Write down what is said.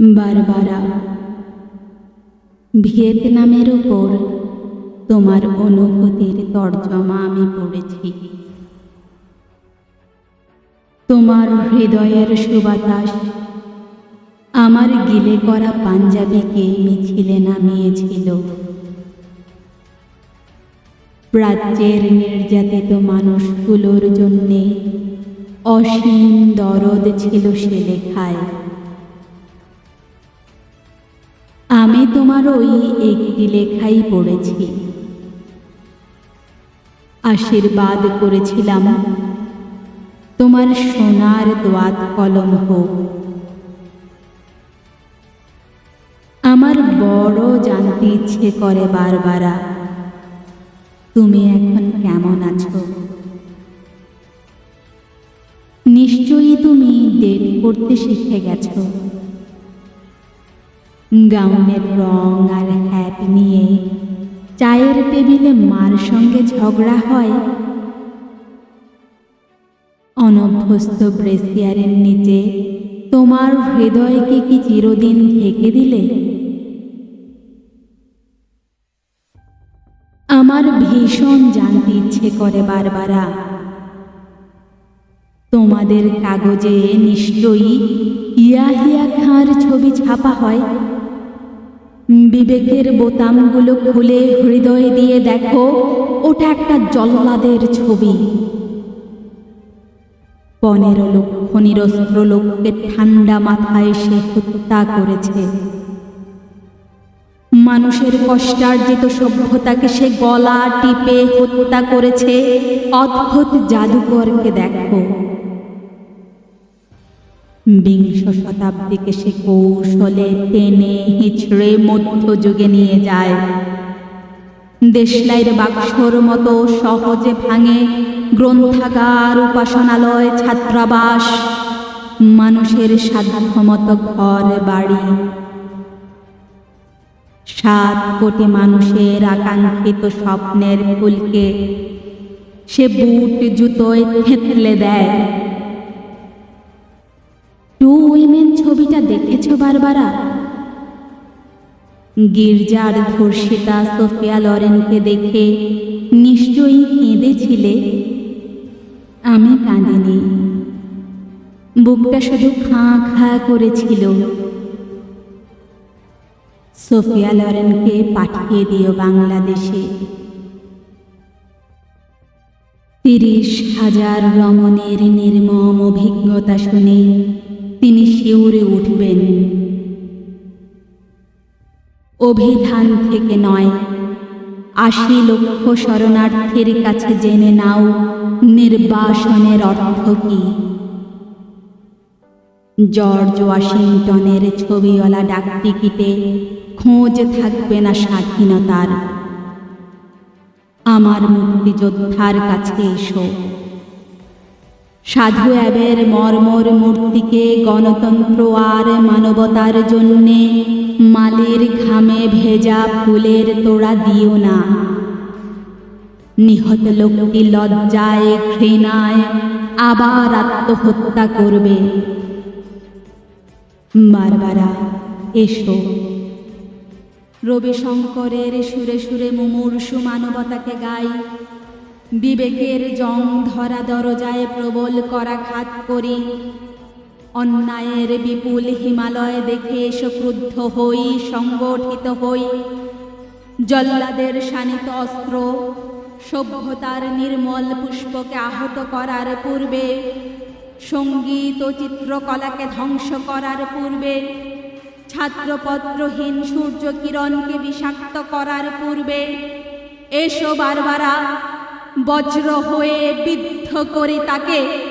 Barbara. ভিয়েতনামের ওপর তোমার অনুভূতির তর্জমা আমি পড়েছি। তোমার হৃদয়ের সুবাতাস, আমার গিলে করা পাঞ্জাবিকে মিছিলে নামিয়েছিল। প্রাচ্যের নির্যাতিত মানুষগুলোর জন্যে অসীম দরদ ছিল সে লেখায়। আমি তোমার ওই একটি লেখাই পড়েছি। আশীর্বাদ করেছিলাম। তোমার সোনার দোয়াত কলম হোক। আমার বড় জানতে ইচ্ছে করে বারবারা। তুমি এখন কেমন আছো? নিশ্চয়ই তুমি ডেট করতে শিখে গেছো। গাউনের রং আর হ্যাট নিয়ে। চায়ের টেবিলে মার সঙ্গে ঝগড়া হয়। অনভ্যস্ত ব্রেসিয়ারের নিচে তোমার হৃদয়কে কি চিরদিন ঢেকে দিলে? আমার ভীষণ জানতে ইচ্ছে করে বারবারা। তোমাদের কাগজে নিশ্চয়ই ইয়াহিয়া খাঁর ছবি ছাপা হয়। বিবেকের বোতামগুলো খুলে হৃদয় দিয়ে দেখো, ওটা একটা জল্লাদের ছবি। পনেরো লক্ষ নিরস্ত্র লোককে ঠান্ডা মাথায় সে হত্যা করেছে। মানুষের কষ্টার্জিত সভ্যতাকে সে গলা টিপে হত্যা করেছে। অদ্ভুত জাদুকরকে দেখো। বিংশ শতাব্দীকে সে কৌশলে টেনে হিচড়ে মধ্যযুগে নিয়ে যায়। দেশলাইয়ের বাক্সর মতো সহজে ভাঙে গ্রন্থাগার, উপাসনালয়, ছাত্রাবাস, মানুষের সাধ্যমতো ঘর, বাড়ি। সাত কোটি মানুষের আকাঙ্ক্ষিত স্বপ্নের ফুলকে সে বুট জুতোয় থেতলে দেয়। টু উইমেন ছবিটা দেখেছ বারবারা? গির্জার ধর্ষিতা সোফিয়া লরেনকে দেখে নিশ্চয়ই কেঁদেছিলে। আমি কাঁদিনি। বুকটা শুধু খাঁ খাঁ করেছিল। সোফিয়া লরেনকে পাঠিয়ে দিও বাংলাদেশে। তিরিশ হাজার রমণের নির্মম অভিজ্ঞতা শুনে তিনি শিউরে উঠবেন। অভিধান থেকে নয়। আশি লক্ষ শরণার্থীর কাছে জেনে নাও, নির্বাসনের অর্থ কি। জর্জ ওয়াশিংটনের ছবিওয়ালা ডাকটিকিটে খোঁজ থাকবে না স্বাধীনতার। আমার মুক্তিযোদ্ধার কাছে এসো। সাধু অ্যাবের মর্মর মূর্তিকে গণতন্ত্র আর মানবতার জন্যে মালের ঘামে ভেজা ফুলের তোড়া দিও না। নিহত লোকটি লজ্জায়, ঘৃণায় আবার আত্মহত্যা করবে। বারবারা, এসো। রবিশঙ্করের সুরে সুরে মুমূর্ষু মানবতাকে গাই। বিবেকের জং ধরা দরজায় প্রবল করা খাত করি। অন্যায়ের বিপুল হিমালয় দেখে ক্রুদ্ধ হই, সংগঠিত হই। জল্লাদের শানিত অস্ত্র, সভ্যতার নির্মল পুষ্পকে আহত করার পূর্বে, সংগীত ও চিত্রকলাকে ধ্বংস করার পূর্বে, ছাত্রপত্রহীন সূর্য কিরণকে বিষাক্ত করার পূর্বে, এসো বারবারা বজ্র হয়ে বিদ্ধ করি তাকে।